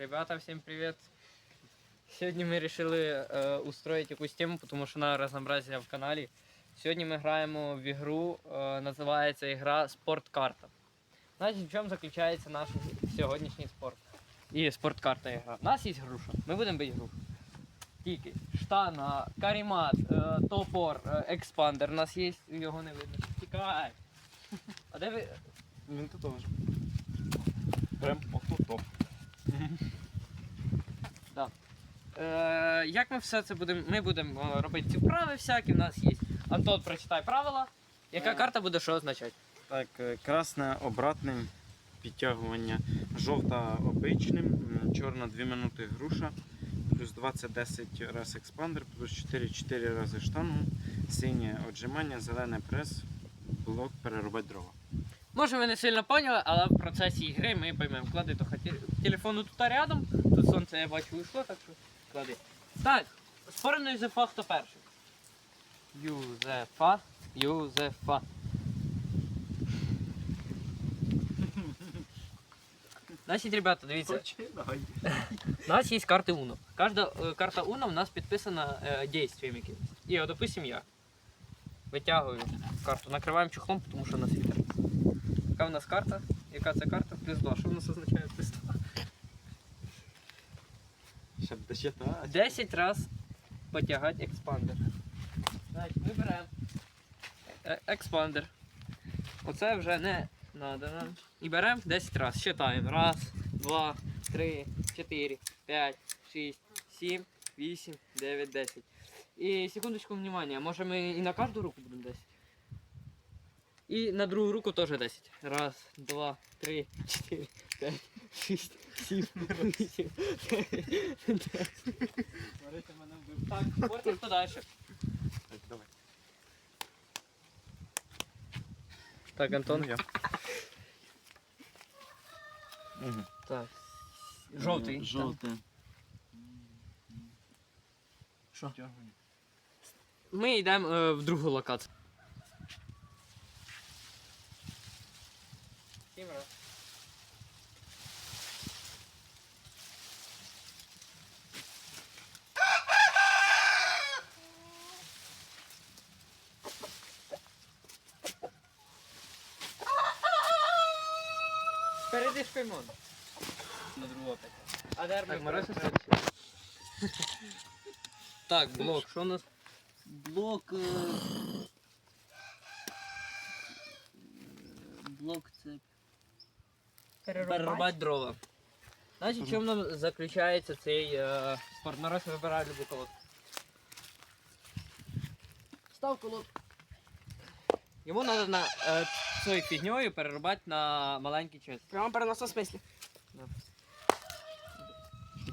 Ребята, всем привет. Сегодня мы решили э, устроить якусь тему, тому що на разнообразие в каналі. Сьогодні ми граємо в ігру, е, називається ігра Спорткарта. Значить, в чому заключається наш сьогоднішній спорт? І спорткарта ігра. У нас є груша. Ми будемо бити грушу. Тільки штанга, карімат, е, топор, е, експандер. У нас є, його не видно. Тікай. А де ви. Він тут теж. Прям отут. Е, як ми все це будемо? Ми будемо е, робити ці вправи всякі, в нас є. Антон, прочитай правила. Яка Е. карта буде що означати? Так, е, красне обратним підтягування, жовта обичним, м, чорна 2 минути груша, плюс 20-10 раз експандер, плюс 4-4 рази штангу, синє отжимання, зелене прес, блок переробити дрова. Може ви не сильно поняли, але в процесі ігри ми поймемо. Клади то телефон тут рядом. Тут сонце я бачу уйшло, так що клади. Так, спорено Юзефа хто перший? Юзефа. Юзефа. Значить, ребята, дивіться, у нас є карти Uno. Кожна е, карта Uno у нас підписана е, дійством якимось. І, от, допустим, я витягую карту, накриваємо чохлом, тому що у нас вітер. Яка в нас карта? Яка це карта? Плюс 2. Що в нас означає плюс 2? Щоб досчитати. 10 раз потягати експандер. Значить, ми беремо е- експандер. Оце вже не треба нам. І беремо 10 раз. Считаємо. Раз, два, три, чотири, п'ять, шість, сім, вісім, дев'ять, десять. І секундочку внимания. Може ми і на кожну руку будемо 10? І на другу руку теж 10. Раз, два, три, чотири, п'ять, шість, сім, вісім, дев'ять, десять. Так, потім хто далі? Так, давай. Так, Антон. Ну, я. Мгм. Так. Жовтий. Жовтий. Що? Ми йдемо е, в другу локацію. Сім раз. Перейди шпимон. На другу опять. А дерби Так, Маруся Так, блок, що у нас? Блок. е, Перерубати дрова. Значить, в чому заключається цей е, спорт? Нараз вибирає любу колодку. Став колодку. Йому треба на е, цією фігньою перерубати на маленький час. Прямо переносна смислі.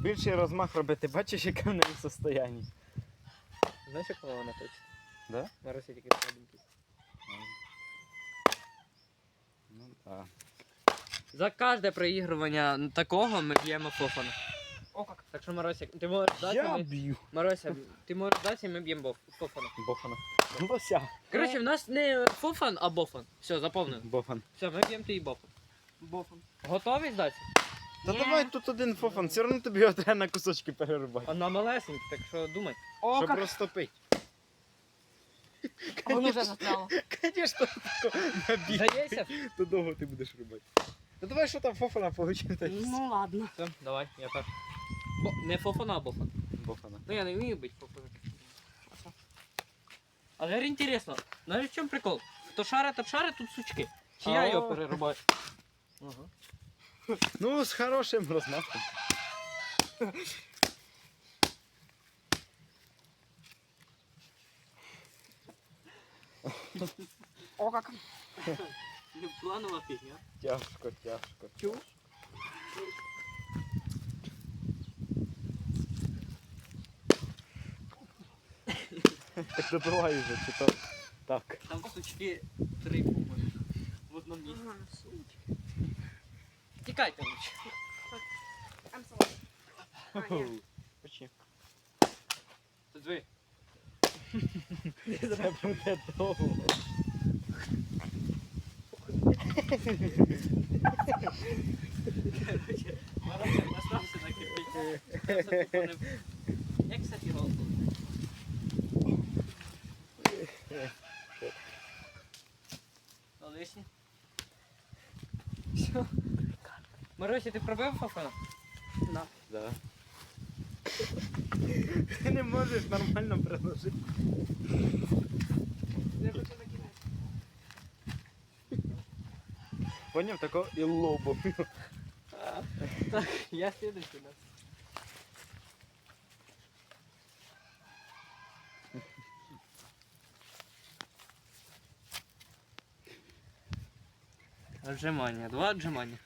Більший розмах робити, бачиш, яке в неї состояння. Знаєш, як вона точить? Да? Нараз я тільки слабенький. Ну, так. За кожне проігрування такого ми б'ємо фофана. О, как. Так що, Марося, ти можеш дати, Я ми... б'ю. Марося, ти можеш дати, і ми б'ємо боф- фофана. Бофана. Лося. Коротше, в нас не фофан, а бофан. Все, заповнив. Бофан. Все, ми б'ємо твій бофан. Бофом. Готові здати? Та Ні. давай тут один фофан, все одно тобі його треба на кусочки перерубати. Вона малесенька, так що думай. О, Щоб как. розтопити. Воно вже застряло. Звісно, набіг. Здається? То довго ти будеш рубати. Ну давай, що там фофана получив, та. Ну ладно. Все, давай, я перший. Бо, не фофана, а бофан. Бофана. Ну я не вмію бити фофана. Але говорю, інтересно, навіть в чому прикол? Хто шарить, тот шарить, тут сучки. Чи я його перерубаю? Ага. Ну, з хорошим розмахом. О, как. Не планова фігня. Тяжко, тяжко. Чув? Так добивай вже, чи то так. Там сучки три куби. В одному місці. Тікайте лучше. I'm sorry. А, ні. Почти. Тут ви. Це буде довго. Короче, Маруся, настався на не... Як це фігалку? Лишні. Що? Марусі, ти пробив фафана? Да. Да. Ти не можеш нормально приложити. Я хочу накидати. Поняв тако і лобом. Так, я слідуючий, да. Отжимання, два отжимання.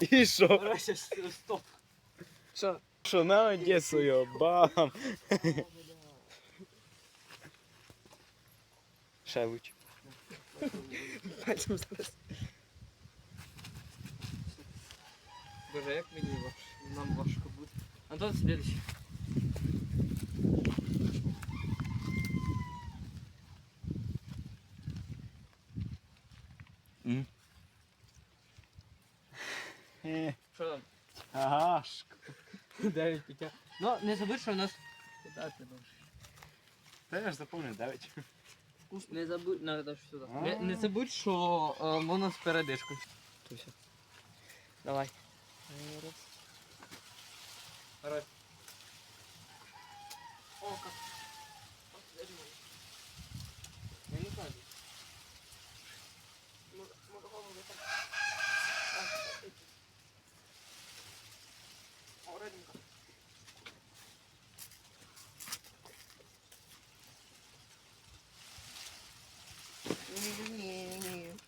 І що? Марусі, стоп. Що? Що на Одесу його? Бам! Ще лучше. Пальцем зараз. Боже, як мені важ... нам важко буде. Антон, следующий. 9 пітя. Ну, не забудь, що у нас... Та я ж запомнив 9. Не забудь, надо сюди. Не, не забудь, що е, воно з передишкою. Туся. Давай. Раз. Раз. О, как.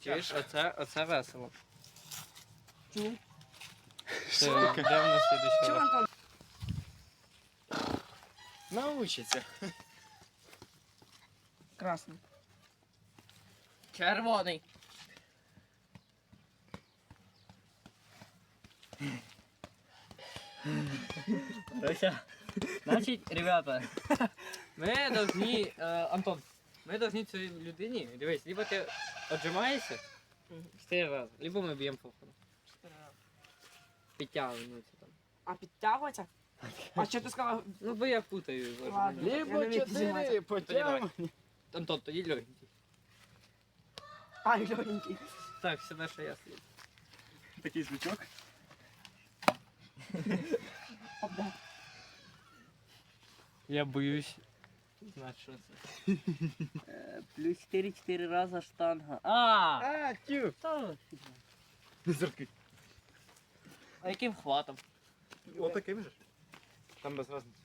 Чуєш, оце, оце весело. Чу. Це йдемо на слідуючий Чу, раз. Антон? Научиться. Красний. Червоний. Руся, значить, ребята, ми должны, е, Антон, ми должны цій людині, дивись, либо ти отжимаєшся, чотири рази, либо ми б'ємо фофану. Підтягуємося там. А підтягується? А що ти сказав? Ну, бо я путаю. Ладно. Либо... Я не вмію підніматися. чотири потягнення. Антон, тоді легенький. А, легенький. Так, все наше я слід. Такий звучок. Обда. Я боюсь. Знати, що це. Плюс 4-4 рази штанга. А! А, тю. Та, Зірки. А яким хватом? Отаким же. Там без разниці.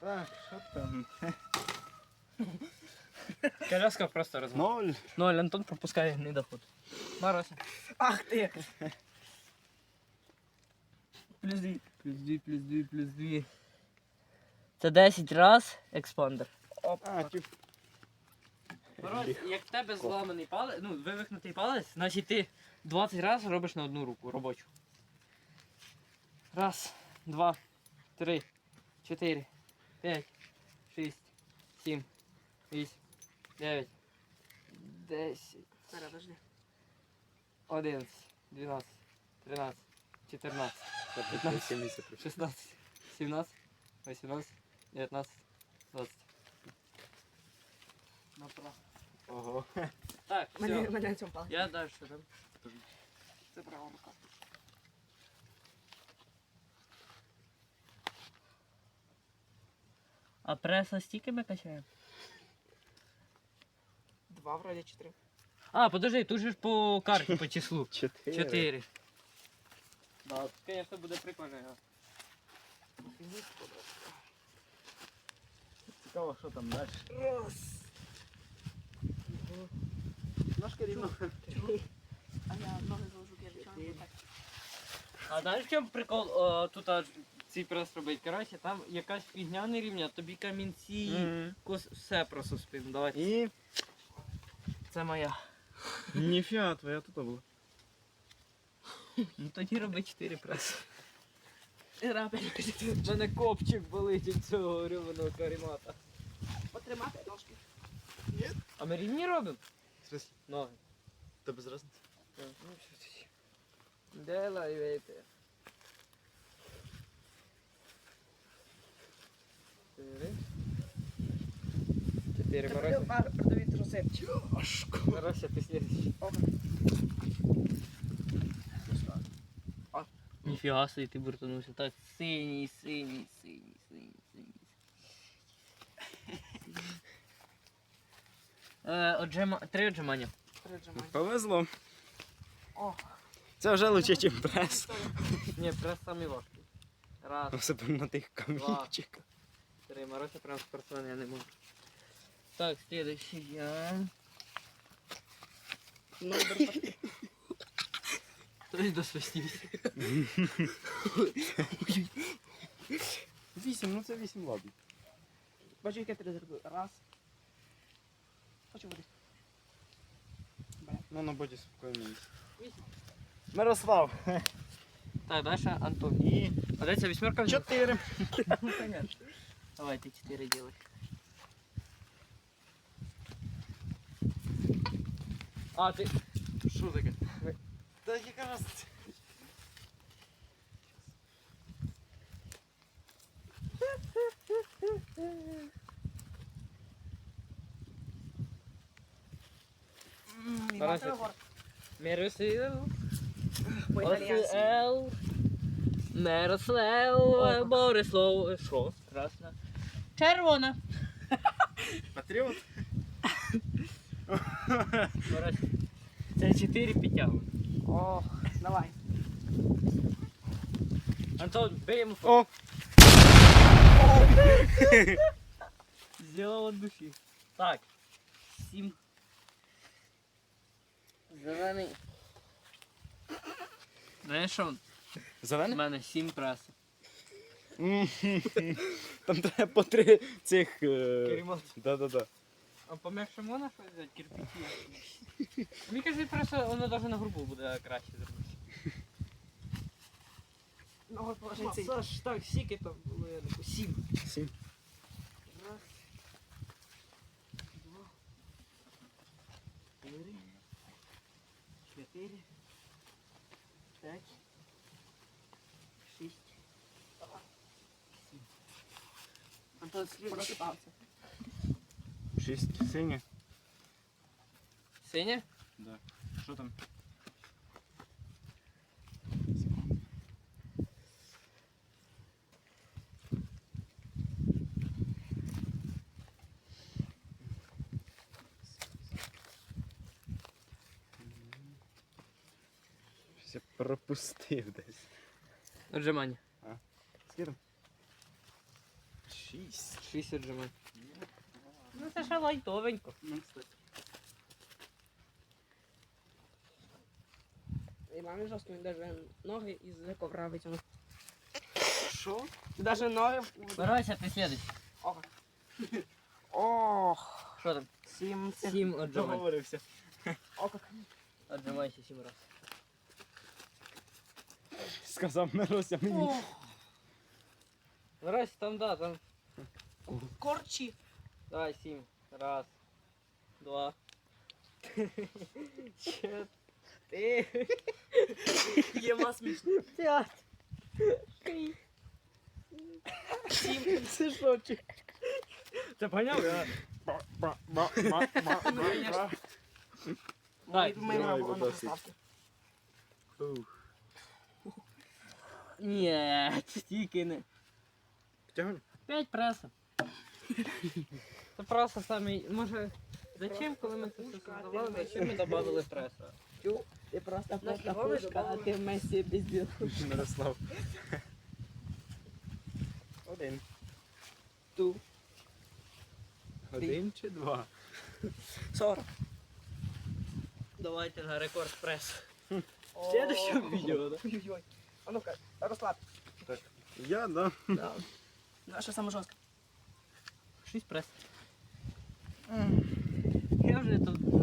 Так, що там? Коляска просто розмов. Ноль. Ноль, Антон пропускає недоход. Марося. Ах ти. Плюс 2. Плюс 2, плюс 2, плюс 2. Це 10 раз експандер. А, тю. Як в тебе зламаний палець, ну, вивихнутий палець, значить ти 20 разів робиш на одну руку робочу. Раз, два, три, чотири, п'ять, шість, сім, вісім, дев'ять, десять, Подожди. одинадцять, дванадцять, тринадцять, чотирнадцять, 70 шістнадцять, сімнадцять, вісімнадцять, дев'ятнадцять, двадцять. Направо. Ого. Так, Мене, все. мене на цьому палець. Я далі там. Це права рука. А преса стільки ми качаємо? Два вроде чотири. А, подожди, тут же ж по карті, по числу. Чотири. Чотири. Да, тут, буде прикольно. Цікаво, що там далі. Раз. Ножка рівно. А я ноги заложу, я нічого так. А знаєш, в чому прикол о, тут а, ці прес робить? Коротше, там якась фігня не рівня, тобі камінці, Мгм. кос, все просто спин. Давай. І Це моя. ніфіга, твоя тут була. Ну тоді роби чотири преси. У мене копчик болить від цього грюваного карімата. Потримати ножки. А ми рівні робимо? В смысле? Ноги. Та без разниці. Так, ну, що тоді? Делай, вейте. Чотири. Чотири. Продові труси. Маруся, ти слідуючий. Ніфіга собі ти буртанувся. Так, синій, синій, синій, синій, синій. Е, отжима... Три отжимання. Повезло. О, Це вже лучше, ніж прес. Ні, прес самий важкий. Раз, Особливо на тих камінчиках. три. Маруся прям спортсмен, я не можу. Так, следующий я. номер пошли. Хтось досвистівся. Вісім, ну це вісім ладно. Бачу, яке ти зробив. Раз. Хочу води. Ну на боді спокійно. Вісім. Мирослав. Так, дальше Антон. І А де ця вісьмерка? взяв? чотири. Ну, понятно. Давай, ты четыре делай. А, ты... Що таке? Та яка раз. Хорошо. Мирослав. Ел. Мирослав. Борислав. Що? Красна. Червона. Патріот? Це чотири підтягу. О, давай. Антон, бей йому О! Сделал от души. Так. Сім. Зелений. Знаєш що? У Зелений? мене сім пресів. Там треба по три цих. е, Да-да-да. А пом'якше можна щось взяти? Кирпичі? Мені кажуть, просто воно навіть на грубу буде краще зробити. Ну, от положи цей. Саш, так, скільки там було, я не сім. Сім. Раз. Два. Три. Чотири. П'ять. Шість. Сім. Антон слів розпався. 6 сеня, сеня. Да. Что там? Все пропустив десь. Отжимання. А? Скільки там? Шість. Шість отжимань. Ще лайтовенько. Ну. І мамі жорстко він даже ноги із ковра витягнув. Що? Даже ноги. Старайся, ти слідуючий. Ох. Ох. Що там? Сім. Сім отжимань. Договорився. О, як. Отжимайся сім раз. Сказав Мирося мені. Ох. Там да, там. Корчі. Давай сім. Раз. Два. Чотири. Єма смішно. П'ять. Шість. Сім. Це що? чи- Ти поняв? да? Дай, Ми маємо давай, воно досить. поставити. Ні, стільки не. Потягнемо? П'ять преса. Це просто самий. Може. Зачем, коли ми це все создавали, зачем ми додали преса? Ти просто просто фігурочка, пушка, а але- ти в Месі пізділ. Мирослав. Один. Ту. Один чи два? Сорок. Давайте на рекорд прес. В следующем видео, да? Ой-ой-ой. А ну-ка, розслаб. Я, да. Да. А що саме жорстко? Шість прес. Я вже тут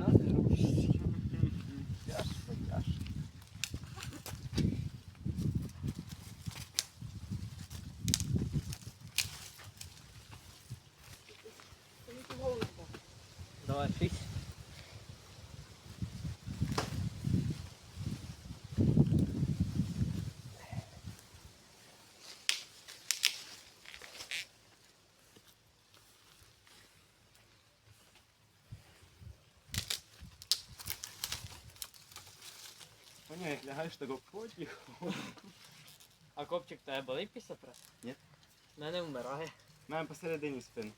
Поняв, як лягаєш того потіх. А копчик тебе болить після преси? Ні. В Мене вмирає. Маємо посередині спини.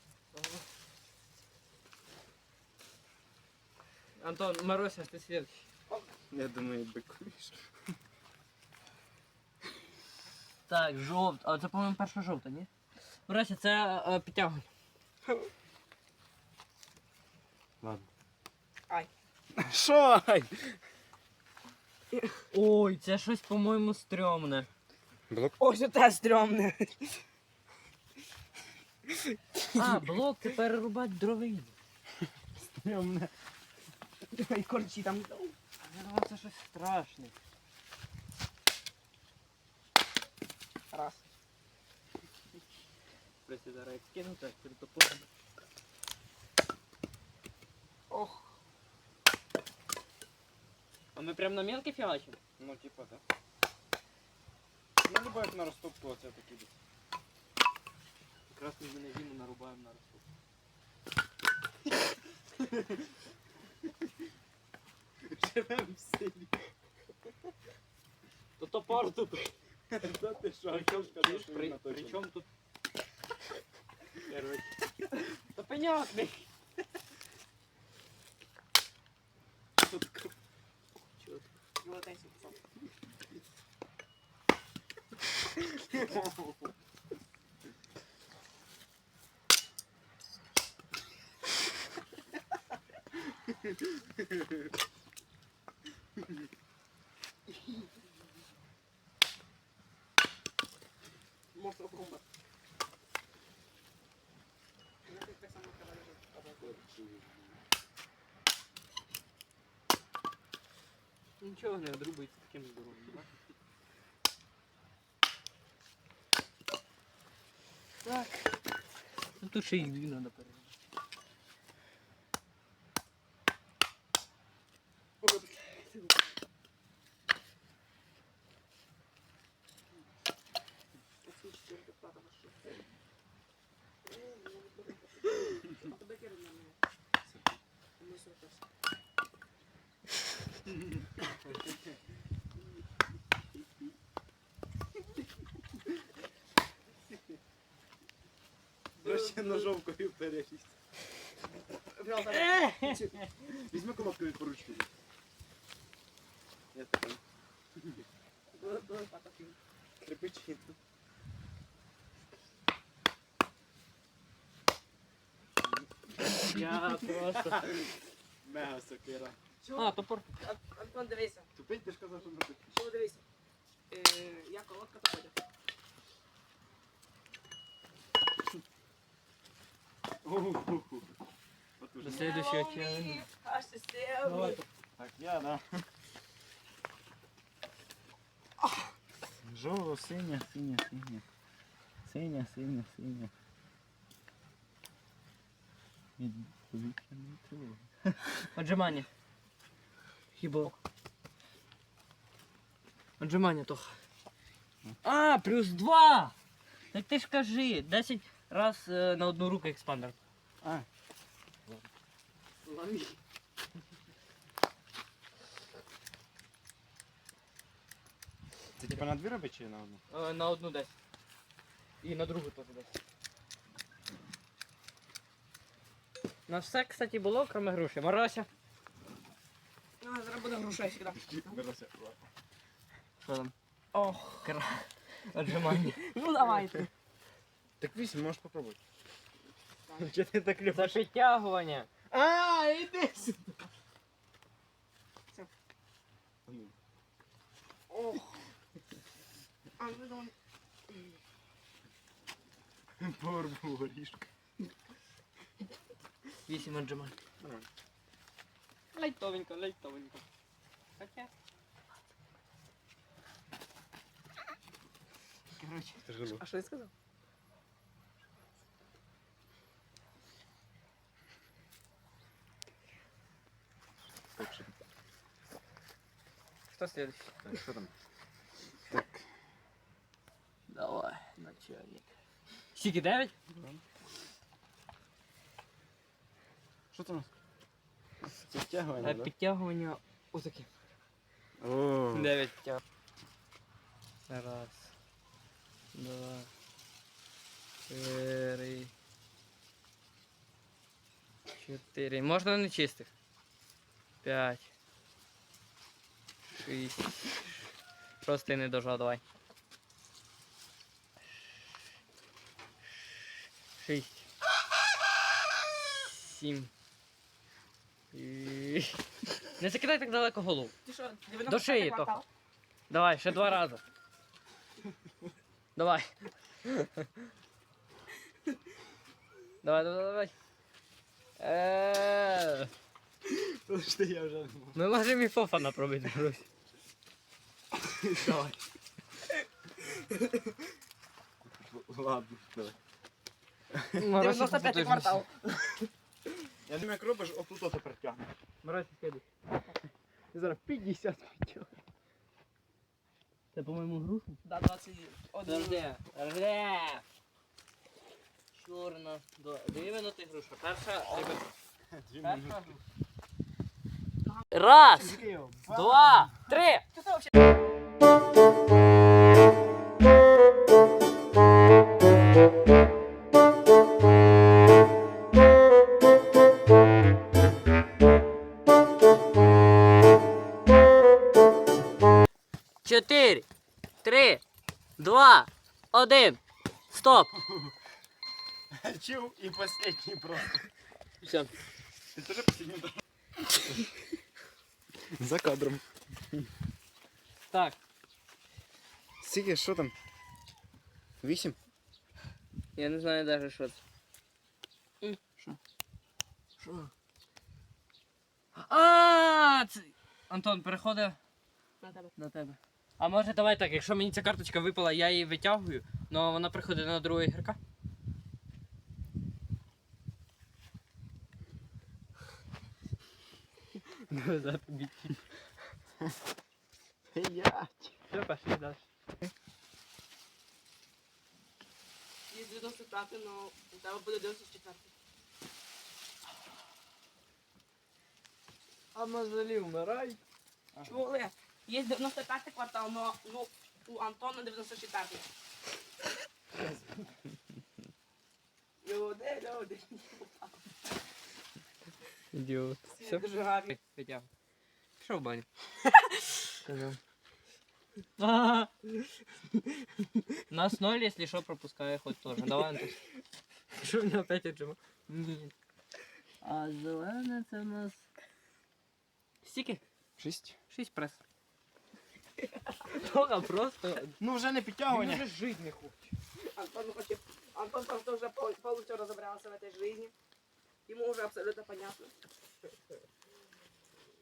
Антон, Маруся, ти слідчий. Я думаю, бикуєш. Так, жовт. А це, по-моєму, перша жовта, ні? Маруся, це е, підтягування. Ладно. Ай. Що? Ай? Ой, це щось, по-моєму, стрьомне. Блок. Ось оте стрьомне. А, блок, це перерубати дровину. Стрімне. Ой, корчі там. Я думав, це щось страшне. Раз. Як скину, так, перетопорно. Ох. А ми прям на мелкий фігачимо? Ну, типа, так. Ну, любо як на розтопку оце такі десь. Якраз ми мене зиму нарубаємо на росту. Живем в селі. То топор тут. Та ти що, Причому, Артемка чуєш, дуже при, наточена. причому тут... Короче. Та понятно. Mortal Kombat. Ну, тут так само треба лежати. Нічого не одрубується таким здоровим, да? Так. Ну тут ще їх дві треба перерізати. Оцю четверту плату вашу. А тебе кири на мене. Ми супер. Проще ножовкою перерізь. Візьми колодкою по ручку. Я так. Было- было патофин. Кирпичі. Я просто. Мега сокира. А, топор. Ан- Антон, дивися. Тупий, ти ж казав, що не. Що дивися? Е, я колодка то До следующего сел. Так, я, да. Жовто, синя, синя, синя. Синя, синя, синя. Від тривоги. Отжимання. Хіба. Отжимання, Тоха. А, плюс два! Так ти ж кажи, 10 раз е, на одну руку експандер. А, Лови. це типа на дві робить чи на одну? Е, на одну 10. І на другу теж 10. На все, кстати, було, крім груші. Марася. А, зараз буде груша сюди. Що там? Ох. Кра... Отжимання. Ну давайте. Так вісім, можеш попробувати. Чи ти так Це любиш? підтягування. А, іди сюди. Все. Ох. А, ну давай. Порву горішку. 8 отжимань. Лайтовенько, лайтовенько. Хоча. Короче. Тяжело. А що я сказав? Так, Хто следующий? так, що там? Так, Давай, начальник. Скільки 9? що там? Це втягування, да? Підтягування отакі. О, 9 підтяг. Раз. Два. Три. Чотири. Можна не чистих. П'ять. Шість. Просто не дожав, давай. Шість. Сім. І- Не закидай так далеко голову. Ти що, До шиї того. Давай, ще два рази. Давай. Давай, давай, давай. Е, Подожди, я вже не можу. Ми можемо і фофана пробити, Русь. Давай. Ладно, давай. 95 квартал. Я думаю, як робиш, отут ото притягнеш. Морозь, сходи. Зараз 50 притягнеш. Це, по-моєму, грушу. Да, 21. Подожди, подожди. Чорна. Дві минути груша. Перша, Дві перша груша. Раз, два, три. Чотири, три, два, один. Стоп. Чув і останній просто. Все. Ти теж останній За кадром. Так, Скільки, що там? Вісім? я не знаю навіть що це. Що? А, це... Антон, переходить На тебе. на тебе. А може давай так, якщо мені ця карточка випала, я її витягую, але вона приходить на другого ігрока. П'ять. Все, пошли далі. Є 95, но у тебе буде 94. А мозолі вмирай. Олег? Є 95 квартал, но ну, у Антона 94. Люди, люди. Ідіот. Все? Дуже гарно. Пішов в баню. Сказав. Нас ноль, если что, пропускає хоть тоже. Давай, Антон. Що нього опять отжима? Ні. А зелене це в нас... Стільки? Шість. Шість прес. Тога просто... Ну вже не підтягування. вже жити не хоче. Антон хоче... Антон просто уже пол- полностью разобрался в этой жизни. Ему уже абсолютно понятно.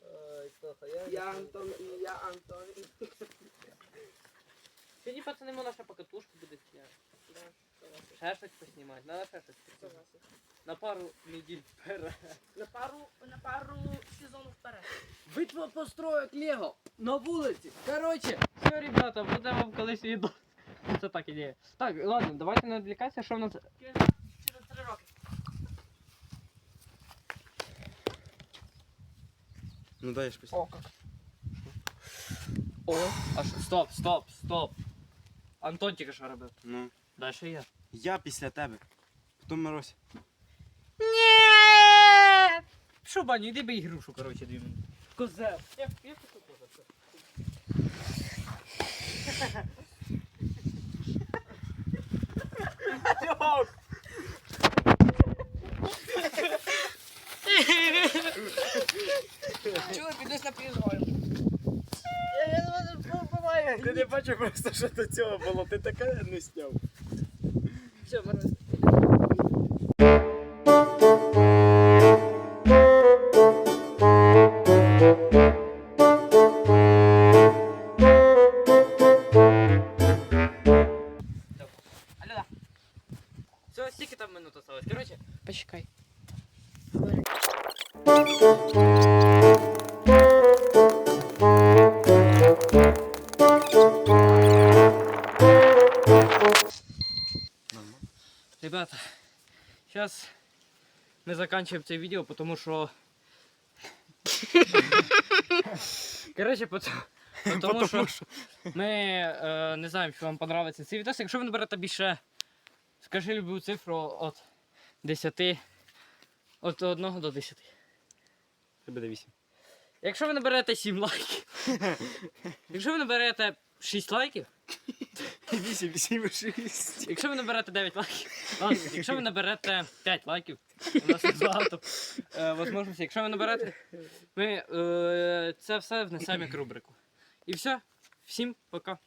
Ой, Тоха, я... Я Антон, и я Антон. Сьогодні, пацани, ми наша покатушка буде сняти. Да, согласен, Ще щось поснімати. Надо ще щось поснімати. согласен. На пару неділь вперед. На пару, на пару сезонов вперед. Битва построек Лего на вулиці. Короче, все, ребята, буде вам колись відео. Це так ідея. Так, ладно, давайте не відвлікатися, що в нас. Через, через три роки. Ну дай я ж О, как. О, а що? Стоп, стоп, стоп. Антон тільки що робив. Ну. Дальше я. Я після тебе. Потім Мирось. Ні! Що, баню, іди бий грушу, короче, дві минути. Козел. Я, я хочу козел. Чули, підусь на приїжджаю. Ти не бачив просто, що до цього було. Ти таке не сняв. Все, Мороз. Зараз ми закінчуємо це відео, тому що. Коротше, тому що ми е, не знаємо, що вам подобається цей відос. Якщо ви наберете більше, скажи любу цифру від 10, від 1 до 10. Це буде 8. Якщо ви наберете 7 лайків, якщо ви наберете 6 лайків, 8, 7, 6. якщо ви наберете 9 лайків, ладно, якщо ви наберете 5 лайків, у нас тут багато е, можливостей. Якщо ви наберете, ми е, це все внесемо як рубрику. І все, всім пока.